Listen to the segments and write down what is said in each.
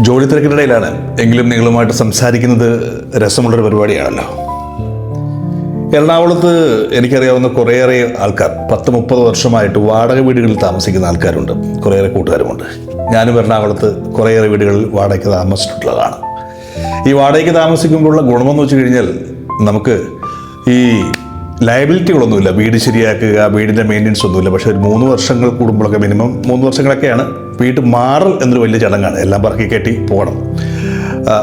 ജോലി തിരക്കിനിടയിലാണ്. എങ്കിലും നിങ്ങളുമായിട്ട് സംസാരിക്കുന്നത് രസമുള്ളൊരു പരിപാടിയാണല്ലോ. എറണാകുളത്ത് എനിക്കറിയാവുന്ന കുറേയേറെ ആൾക്കാർ പത്ത് മുപ്പത് വർഷമായിട്ട് വാടക വീടുകളിൽ താമസിക്കുന്ന ആൾക്കാരുണ്ട്. കുറേയേറെ കൂട്ടുകാരുമുണ്ട്. ഞാനും എറണാകുളത്ത് കുറേയേറെ വീടുകളിൽ വാടകയ്ക്ക് താമസിച്ചിട്ടുള്ളതാണ്. ഈ വാടകയ്ക്ക് താമസിക്കുമ്പോഴുള്ള ഗുണമെന്ന് വെച്ച് കഴിഞ്ഞാൽ നമുക്ക് ഈ ലയബിലിറ്റികളൊന്നുമില്ല. വീട് ശരിയാക്കുക വീടിന്റെ മെയിന്റെനൻസ് ഒന്നുമില്ല. പക്ഷേ ഒരു മൂന്ന് വർഷങ്ങൾ കൂടുമ്പോഴൊക്കെ മിനിമം മൂന്ന് വർഷങ്ങളൊക്കെയാണ് വീട് മാറൽ എന്നൊരു വലിയ ചടങ്ങാണ്. എല്ലാം പറക്കി കെട്ടി പോകണം.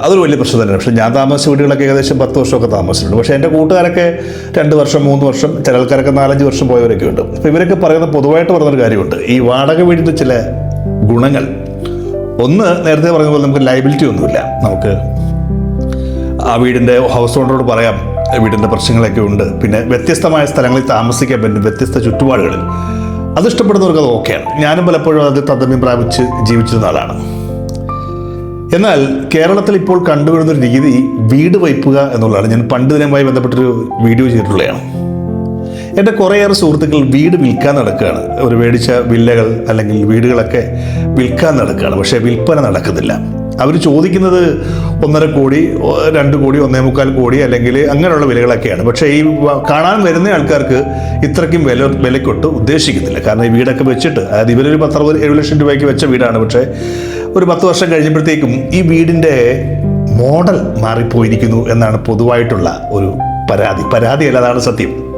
അതൊരു വലിയ പ്രശ്നം തന്നെയാണ്. പക്ഷേ ഞാൻ താമസിച്ച വീടുകളൊക്കെ ഏകദേശം പത്ത് വർഷമൊക്കെ താമസിച്ചിട്ടുണ്ട്. പക്ഷേ എന്റെ കൂട്ടുകാരൊക്കെ രണ്ട് വർഷം മൂന്ന് വർഷം ചില ആൾക്കാരൊക്കെ നാലഞ്ച് വർഷം പോയവരൊക്കെ ഉണ്ട്. അപ്പോൾ ഇവരൊക്കെ പറയുന്ന പൊതുവായിട്ട് പറയുന്നൊരു കാര്യമുണ്ട്. ഈ വാടക വീടിന്റെ ചില ഗുണങ്ങൾ. ഒന്ന് നേരത്തെ പറഞ്ഞ പോലെ നമുക്ക് ലയബിലിറ്റി ഒന്നുമില്ല. നമുക്ക് ആ വീടിന്റെ ഹൗസ് ഓണറോട് പറയാം. വീടിന്റെ പ്രശ്നങ്ങളൊക്കെ ഉണ്ട്. പിന്നെ വ്യത്യസ്തമായ സ്ഥലങ്ങളിൽ താമസിക്കാൻ പറ്റും വ്യത്യസ്ത ചുറ്റുപാടുകളിൽ. അത് ഇഷ്ടപ്പെടുന്നവർക്ക് അത് ഓക്കെയാണ് ഞാനും പലപ്പോഴും അത് തദ്ദമ്യം പ്രാപിച്ച് ജീവിച്ചിരുന്ന ആളാണ്. എന്നാൽ കേരളത്തിൽ ഇപ്പോൾ കണ്ടുവരുന്നൊരു രീതി വീട് വയ്ക്കുക എന്നുള്ളതാണ്. ഞാൻ പണ്ട് ദിനമായി ബന്ധപ്പെട്ടൊരു വീഡിയോ ചെയ്തിട്ടുള്ളതാണ്. എന്റെ കുറേയേറെ സുഹൃത്തുക്കൾ വീട് വിൽക്കാൻ നടക്കുകയാണ്. ഒരു മേടിച്ച വില്ലകൾ അല്ലെങ്കിൽ വീടുകളൊക്കെ വിൽക്കാൻ നടക്കുകയാണ്. പക്ഷേ വിൽപ്പന നടക്കുന്നില്ല. അവർ ചോദിക്കുന്നത് ഒന്നര കോടി രണ്ട് കോടി ഒന്നേ മുക്കാൽ കോടി അല്ലെങ്കിൽ അങ്ങനെയുള്ള വിലകളൊക്കെയാണ്. പക്ഷേ ഈ കാണാൻ വരുന്ന ആൾക്കാർക്ക് ഇത്രയ്ക്കും വില വിലക്കൊട്ട് ഉദ്ദേശിക്കുന്നില്ല കാരണം ഈ വീടൊക്കെ വെച്ചിട്ട് അതായത് ഇവരൊരു പത്തറുപത് ഏഴ് ലക്ഷം രൂപയ്ക്ക് വെച്ച വീടാണ്. പക്ഷേ ഒരു പത്ത് വർഷം കഴിഞ്ഞപ്പോഴത്തേക്കും ഈ വീടിന്റെ മോഡൽ മാറിപ്പോയിരിക്കുന്നു എന്നാണ് പൊതുവായിട്ടുള്ള ഒരു പരാതി. പരാതിയല്ല അതാണ് സത്യം.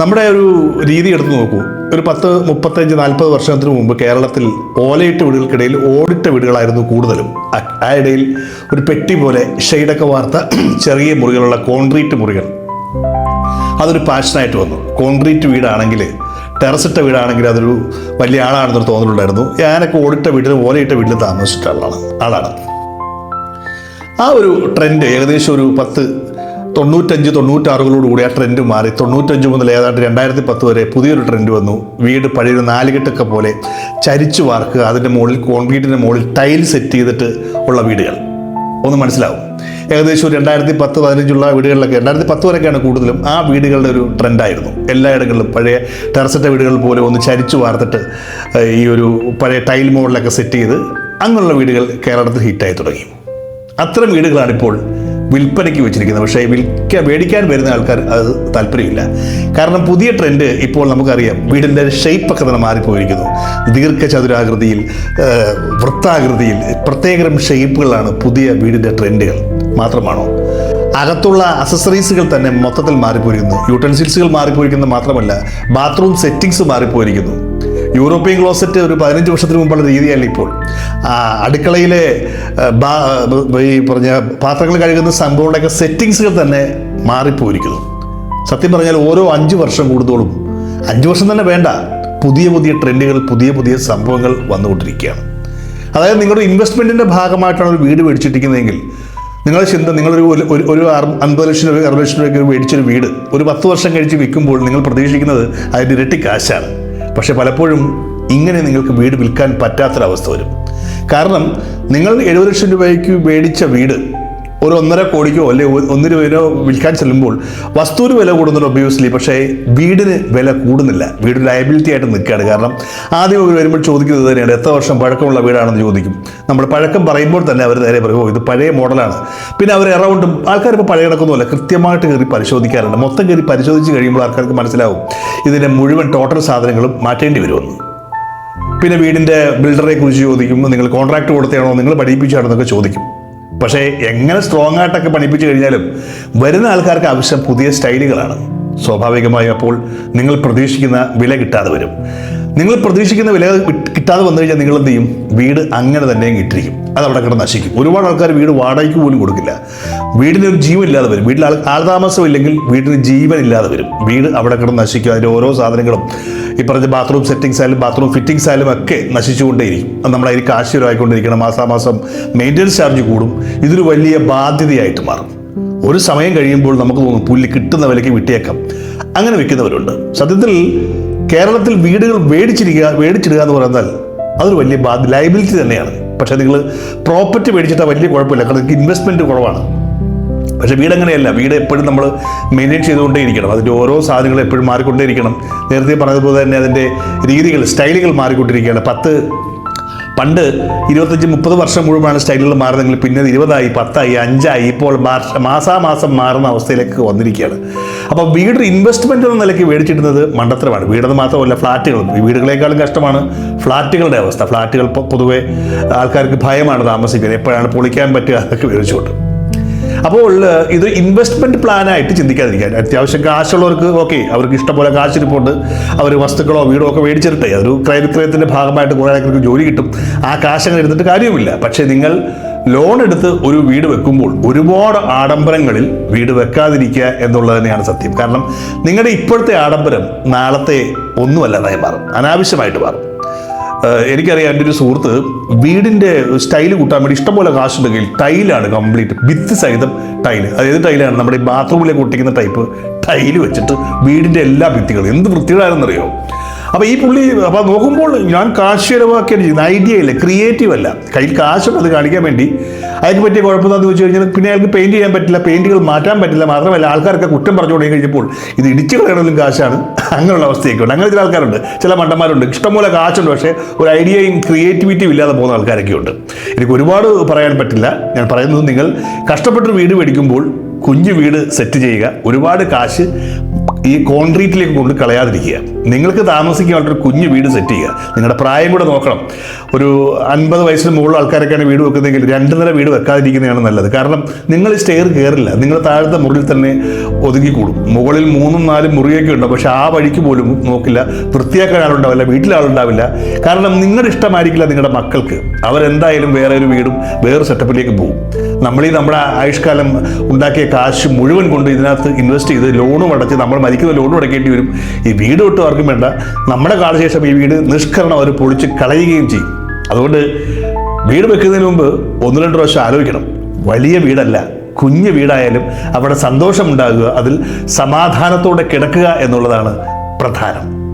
നമ്മുടെ ഒരു രീതി എടുത്തു നോക്കൂ. ഒരു പത്ത് മുപ്പത്തഞ്ച് നാൽപ്പത് വർഷത്തിന് മുമ്പ് കേരളത്തിൽ ഓലയിട്ട വീടുകൾക്കിടയിൽ ഓടിട്ട വീടുകളായിരുന്നു കൂടുതലും. ആ ഇടയിൽ ഒരു പെട്ടി പോലെ ഷെയ്ഡൊക്കെ വാർത്ത ചെറിയ മുറികളുള്ള കോൺക്രീറ്റ് മുറികൾ. അതൊരു പാഷനായിട്ട് വന്നു. കോൺക്രീറ്റ് വീടാണെങ്കിൽ ടെറസിട്ട വീടാണെങ്കിൽ അതൊരു വലിയ ആളാണെന്നൊരു തോന്നലുണ്ടായിരുന്നു. ഞാനൊക്കെ ഓടിട്ട വീട്ടിലും ഓലയിട്ട വീട്ടിലും താമസിച്ചിട്ടുള്ള ആളാണ്. ആ ഒരു ട്രെൻഡ് ഏകദേശം ഒരു പത്ത് തൊണ്ണൂറ്റഞ്ച് തൊണ്ണൂറ്റാറുകളോട് കൂടി ആ ട്രെൻഡ് മാറി. തൊണ്ണൂറ്റഞ്ച് മുതൽ ഏതാണ്ട് രണ്ടായിരത്തി പത്ത് വരെ പുതിയൊരു ട്രെൻഡ് വന്നു. വീട് പഴയ നാലുകെട്ടൊക്കെ പോലെ ചരിച്ചു വാർക്കുക അതിന്റെ മുകളിൽ കോൺക്രീറ്റിന്റെ മുകളിൽ ടൈൽ സെറ്റ് ചെയ്തിട്ട് ഉള്ള വീടുകൾ. ഒന്ന് മനസ്സിലാവും. ഏകദേശം രണ്ടായിരത്തി പത്ത് പതിനഞ്ചുള്ള വീടുകളിലൊക്കെ രണ്ടായിരത്തി പത്ത് വരെയൊക്കെയാണ് കൂടുതലും ആ വീടുകളുടെ ഒരു ട്രെൻഡായിരുന്നു എല്ലായിടങ്ങളിലും പഴയ ടെറസറ്റ വീടുകൾ പോലെ ഒന്ന് ചരിച്ചു വാർത്തിട്ട് ഈ ഒരു പഴയ ടൈൽ മോഡലൊക്കെ സെറ്റ് ചെയ്ത് അങ്ങനെയുള്ള വീടുകൾ കേരളത്തിൽ ഹിറ്റായി തുടങ്ങി. അത്തരം വീടുകളാണ് ഇപ്പോൾ വിൽപ്പനയ്ക്ക് വെച്ചിരിക്കുന്നത്. പക്ഷേ വിൽക്കാൻ മേടിക്കാൻ വരുന്ന ആൾക്കാർ അത് താല്പര്യമില്ല. കാരണം പുതിയ ട്രെൻഡ് ഇപ്പോൾ നമുക്കറിയാം വീടിന്റെ ഷെയ്പ്പൊക്കെ തന്നെ മാറിപ്പോയിരിക്കുന്നു. ദീർഘചതുരാകൃതിയിൽ വൃത്താകൃതിയിൽ പ്രത്യേകതരം ഷെയ്പ്പുകളാണ് പുതിയ വീടിന്റെ ട്രെൻഡുകൾ മാത്രമാണോ? അകത്തുള്ള അസസറീസുകൾ തന്നെ മൊത്തത്തിൽ മാറിപ്പോയിരിക്കുന്നു. യൂട്ടൻസിൽസുകൾ മാറിപ്പോയിരിക്കുന്നത് മാത്രമല്ല ബാത്റൂം സെറ്റിങ്സ് മാറിപ്പോയിരിക്കുന്നു. യൂറോപ്യൻ ക്ലോസറ്റ് ഒരു പതിനഞ്ച് വർഷത്തിന് മുമ്പുള്ള രീതിയല്ല ഇപ്പോൾ. അടുക്കളയിലെ ഈ പറഞ്ഞ പാത്രങ്ങൾ കഴുകുന്ന സംഭവങ്ങളുടെയൊക്കെ സെറ്റിങ്സുകൾ തന്നെ മാറിപ്പോയിരിക്കുന്നു. സത്യം പറഞ്ഞാൽ ഓരോ അഞ്ച് വർഷം കൂടുതലും അഞ്ച് വർഷം തന്നെ വേണ്ട പുതിയ പുതിയ ട്രെൻഡുകൾ പുതിയ പുതിയ സംഭവങ്ങൾ വന്നുകൊണ്ടിരിക്കുകയാണ്. അതായത് നിങ്ങളുടെ ഇൻവെസ്റ്റ്മെന്റിന്റെ ഭാഗമായിട്ടാണ് ഒരു വീട് മേടിച്ചിട്ടിരിക്കുന്നതെങ്കിൽ നിങ്ങളുടെ ചിന്ത നിങ്ങളൊരു ഒരു- ഒരു അൻപത് ലക്ഷം രൂപ അറുപത് ലക്ഷം രൂപയ്ക്ക് മേടിച്ചൊരു വീട് ഒരു പത്ത് വർഷം കഴിച്ച് വിൽക്കുമ്പോൾ നിങ്ങൾ പ്രതീക്ഷിക്കുന്നത് അതിന്റെ ഇരട്ടി കാശാണ്. പക്ഷെ പലപ്പോഴും ഇങ്ങനെ നിങ്ങൾക്ക് വീട് വിൽക്കാൻ പറ്റാത്തൊരവസ്ഥ വരും. കാരണം നിങ്ങൾ എഴുപത് ലക്ഷം രൂപയ്ക്ക് മേടിച്ച വീട് ഒരു ഒന്നര കോടിക്കോ അല്ലെ ഒന്നര രൂപയോ വിൽക്കാൻ ചെല്ലുമ്പോൾ വസ്തുവിന് വില കൂടുന്നുണ്ട് ഒബ്വിയസ്ലി പക്ഷേ വീടിന് വില കൂടുന്നില്ല. വീട് ലയബിലിറ്റി ആയിട്ട് നിൽക്കുകയാണ്. കാരണം ആദ്യം അവർ വരുമ്പോൾ ചോദിക്കുന്നത് തന്നെയാണ്. എത്ര വർഷം പഴക്കമുള്ള വീടാണെന്ന് ചോദിക്കും. നമ്മൾ പഴക്കം പറയുമ്പോൾ തന്നെ അവർ നേരെ പറയും "ഓ, ഇത് പഴയ മോഡലാണ് പിന്നെ അവർ എറൗണ്ടും ആൾക്കാർ ഇപ്പോൾ പഴയ കിടക്കുന്നതല്ല കൃത്യമായിട്ട് കയറി പരിശോധിക്കാറുണ്ട്. മൊത്തം കയറി പരിശോധിച്ച് കഴിയുമ്പോൾ ആൾക്കാർക്ക് മനസ്സിലാവും ഇതിന്റെ മുഴുവൻ ടോട്ടൽ സാധനങ്ങളും മാറ്റേണ്ടി വരുമെന്ന്. പിന്നെ വീടിന്റെ ബിൽഡറെ കുറിച്ച് ചോദിക്കും. നിങ്ങൾ കോൺട്രാക്ട് കൊടുത്തതാണോ? നിങ്ങൾ പഠിപ്പിച്ചാണോ എന്നൊക്കെ ചോദിക്കും. പക്ഷേ എങ്ങനെ സ്ട്രോങ് ആയിട്ടൊക്കെ പഠിപ്പിച്ചു കഴിഞ്ഞാലും വരുന്ന ആൾക്കാർക്ക് ആവശ്യം പുതിയ സ്റ്റൈലുകളാണ്. സ്വാഭാവികമായും അപ്പോൾ നിങ്ങൾ പ്രതീക്ഷിക്കുന്ന വില കിട്ടാതെ വരും. നിങ്ങൾ പ്രതീക്ഷിക്കുന്ന വില കിട്ട്- കിട്ടാതെ വന്നു കഴിഞ്ഞാൽ നിങ്ങൾ എന്ത് ചെയ്യും? വീട് അങ്ങനെ തന്നെ ഇട്ടിരിക്കും. അത് അവിടെ കിടന്ന് നശിക്കും. ഒരുപാട് ആൾക്കാർ വീട് വാടകയ്ക്ക് പോലും കൊടുക്കില്ല. വീടിന് ഒരു ജീവൻ ഇല്ലാതെ വരും. വീട്ടിൽ ആൾ ആൾതാമസം ഇല്ലെങ്കിൽ വീടിന് ജീവൻ ഇല്ലാതെ വരും. വീട് അവിടെ കിടന്ന് നശിക്കും. അതിന്റെ ഓരോ സാധനങ്ങളും ഈ പറഞ്ഞ ബാത്റൂം സെറ്റിങ്സ് ആയാലും ബാത്റൂം ഫിറ്റിങ്സ് ആയാലും ഒക്കെ നശിച്ചുകൊണ്ടേയിരിക്കും. അത് നമ്മളതിന് കാശ് ചിലവായിക്കൊണ്ടിരിക്കണം മാസാമാസം മെയിന്റനൻസ് ചാർജ് കൂടും. ഇതൊരു വലിയ ബാധ്യതയായിട്ട് മാറും. ഒരു സമയം കഴിയുമ്പോൾ നമുക്ക് തോന്നും പുല്ല് കിട്ടുന്ന വിലയ്ക്ക് വിട്ടേക്കാം അങ്ങനെ വിൽക്കുന്നവരുണ്ട്. സത്യത്തിൽ കേരളത്തിൽ വീടുകൾ മേടിച്ചിരിക്കുക മേടിച്ചിടുക എന്ന് പറഞ്ഞാൽ അതൊരു വലിയ ബാധ്യ ലൈബിലിറ്റി തന്നെയാണ്. പക്ഷേ നിങ്ങൾ പ്രോപ്പർട്ടി മേടിച്ചിട്ടാൽ വലിയ കുഴപ്പമില്ല. കാരണം ഇൻവെസ്റ്റ്മെന്റ് കുറവാണ്. പക്ഷേ വീട് അങ്ങനെയല്ല. വീട് എപ്പോഴും നമ്മൾ മെയിന്റെയിൻ ചെയ്തുകൊണ്ടേയിരിക്കണം അതിന്റെ ഓരോ സാധനങ്ങളും എപ്പോഴും മാറിക്കൊണ്ടേയിരിക്കണം നേരത്തെ പറഞ്ഞതുപോലെ തന്നെ അതിന്റെ രീതികൾ സ്റ്റൈലുകൾ മാറിക്കൊണ്ടിരിക്കുകയാണ്. പത്ത് പണ്ട് ഇരുപത്തഞ്ച് മുപ്പത് വർഷം മുഴുവനാണ് സ്റ്റൈലുകൾ മാറുന്നതെങ്കിൽ പിന്നെ ഇരുപതായി പത്തായി അഞ്ചായി ഇപ്പോൾ മാസാമാസം മാറുന്ന അവസ്ഥയിലേക്ക് വന്നിരിക്കുകയാണ്. അപ്പോൾ വീട് ഇൻവെസ്റ്റ്മെന്റ് എന്ന നിലയ്ക്ക് മേടിച്ചിടുന്നത് മണ്ടത്തരമാണ്. വീടെന്ന് മാത്രമല്ല ഫ്ലാറ്റുകളും. ഈ വീടുകളെക്കാളും കഷ്ടമാണ് ഫ്ലാറ്റുകളുടെ അവസ്ഥ. ഫ്ലാറ്റുകൾ പൊതുവെ ആൾക്കാർക്ക് ഭയമാണ് താമസിക്കുന്നത് എപ്പോഴാണ് പൊളിക്കാൻ പറ്റുക അതൊക്കെ മേടിച്ചുകൊണ്ട് അപ്പോൾ ഇത് ഇൻവെസ്റ്റ്മെന്റ് പ്ലാനായിട്ട് ചിന്തിക്കാതിരിക്കാൻ അത്യാവശ്യം കാശുള്ളവർക്ക് ഓക്കെ അവർക്ക് ഇഷ്ടംപോലെ കാശിരിപ്പുണ്ട് അവർ വസ്തുക്കളോ വീടോ ഒക്കെ മേടിച്ചിട്ടെ അതൊരു ക്രയവിക്രയത്തിന്റെ ഭാഗമായിട്ട് കുറേ ആൾക്കാർക്ക് ജോലി കിട്ടും. ആ കാശങ്ങൾ എടുത്തിട്ട് കാര്യവുമില്ല. പക്ഷേ നിങ്ങൾ ലോൺ എടുത്ത് ഒരു വീട് വെക്കുമ്പോൾ ഒരുപാട് ആഡംബരങ്ങളിൽ വീട് വെക്കാതിരിക്കുക എന്നുള്ളത് തന്നെയാണ് സത്യം. കാരണം നിങ്ങളുടെ ഇപ്പോഴത്തെ ആഡംബരം നാളത്തെ ഒന്നുമല്ലാതായി മാറും. അനാവശ്യമായിട്ട് മാറും. എനിക്കറിയാം എന്റെ ഒരു സുഹൃത്ത് വീടിന്റെ സ്റ്റൈൽ കൂട്ടാൻ വേണ്ടി ഇഷ്ടംപോലെ കാശുണ്ടെങ്കിൽ ടൈലാണ് കംപ്ലീറ്റ് വിത്ത് സഹിതം ടൈൽ അതായത് ടൈലാണ്? നമ്മുടെ ഈ ബാത്റൂമിലേക്ക് ഒട്ടിക്കുന്ന ടൈപ്പ് ടൈൽ വെച്ചിട്ട് വീടിന്റെ എല്ലാ ഭിത്തികളും. എന്ത് വൃത്തികളാണെന്നറിയോ അപ്പോൾ ഈ പുള്ളി അപ്പോൾ നോക്കുമ്പോൾ ഞാൻ കാശ് ചെയ്യുന്നത് ഐഡിയ ഇല്ല ക്രിയേറ്റീവ് അല്ല. കയ്യിൽ കാശുണ്ട് അത് കാണിക്കാൻ വേണ്ടി. അയാൾക്ക് പറ്റിയ കുഴപ്പമെന്ന് വെച്ച് കഴിഞ്ഞാൽ പിന്നെ അയാൾക്ക് പെയിന്റ് ചെയ്യാൻ പറ്റില്ല പെയിന്റുകൾ മാറ്റാൻ പറ്റില്ല. മാത്രമല്ല ആൾക്കാർക്ക് കുറ്റം പറഞ്ഞു തുടങ്ങി കഴിഞ്ഞപ്പോൾ ഇത് ഇടിച്ചു കളയണമെങ്കിലും കാശാണ്. അങ്ങനെയുള്ള അവസ്ഥയൊക്കെ ഉണ്ട് അങ്ങനെ ചില ആൾക്കാരുണ്ട്. ചില മണ്ടന്മാരുണ്ട്. ഇഷ്ടംപോലെ കാശുണ്ട് പക്ഷേ ഒരു ഐഡിയയും ക്രിയേറ്റിവിറ്റിയും ഇല്ലാതെ പോകുന്ന ആൾക്കാരൊക്കെ ഉണ്ട് എനിക്ക് ഒരുപാട് പറയാൻ പറ്റില്ല. ഞാൻ പറയുന്നത് നിങ്ങൾ കഷ്ടപ്പെട്ടൊരു വീട് മേടിക്കുമ്പോൾ കുഞ്ഞു വീട് സെറ്റ് ചെയ്യുക. ഒരുപാട് കാശ് ഈ കോൺക്രീറ്റിലേക്ക് കൊണ്ട് കളയാതിരിക്കുക. നിങ്ങൾക്ക് താമസിക്കാനുള്ള ഒരു കുഞ്ഞു വീട് സെറ്റ് ചെയ്യുക. നിങ്ങളുടെ പ്രായം കൂടെ നോക്കണം. ഒരു അൻപത് വയസ്സിന് മുകളിൽ ആൾക്കാരൊക്കെയാണ് വീട് വെക്കുന്നതെങ്കിൽ രണ്ട് നില വീട് വെക്കാതിരിക്കുന്നതാണ് നല്ലത്. കാരണം നിങ്ങൾ ഈ സ്റ്റെയർ കയറില്ല നിങ്ങൾ താഴത്തെ മുറിയിൽ തന്നെ ഒതുങ്ങിക്കൂടും. മുകളിൽ മൂന്നും നാലും മുറിയൊക്കെ ഉണ്ട്. പക്ഷേ ആ വഴിക്ക് പോലും നോക്കില്ല. വൃത്തിയാക്കാൻ ആളുണ്ടാവില്ല. വീട്ടിൽ ആളുണ്ടാവില്ല. കാരണം നിങ്ങളുടെ ഇഷ്ടമായിരിക്കില്ല നിങ്ങളുടെ മക്കൾക്ക്. അവരെന്തായാലും വേറെ ഒരു വീടും വേറൊരു സെറ്റപ്പിലേക്ക് പോകും. നമ്മൾ ഈ നമ്മുടെ ആയുഷ്കാലം ഉണ്ടാക്കിയ കാശ് മുഴുവൻ കൊണ്ട് ഇതിനകത്ത് ഇൻവെസ്റ്റ് ചെയ്ത് ലോണും അടച്ച് നമ്മൾ മരിക്കുന്ന ലോണും അടയ്ക്കേണ്ടി വരും. ഈ വീട് ഒട്ടും ആർക്കും വേണ്ട. നമ്മുടെ കാലശേഷം ഈ വീട് നിഷ്കരണം അവർ പൊളിച്ച് കളയുകയും ചെയ്യും. അതുകൊണ്ട് വീട് വെക്കുന്നതിന് മുമ്പ് ഒന്ന് രണ്ട് പ്രാവശ്യം ആലോചിക്കണം. വലിയ വീടല്ല. കുഞ്ഞു വീടായാലും അവിടെ സന്തോഷമുണ്ടാകുക. അതിൽ സമാധാനത്തോടെ കിടക്കുക എന്നുള്ളതാണ് പ്രധാനം.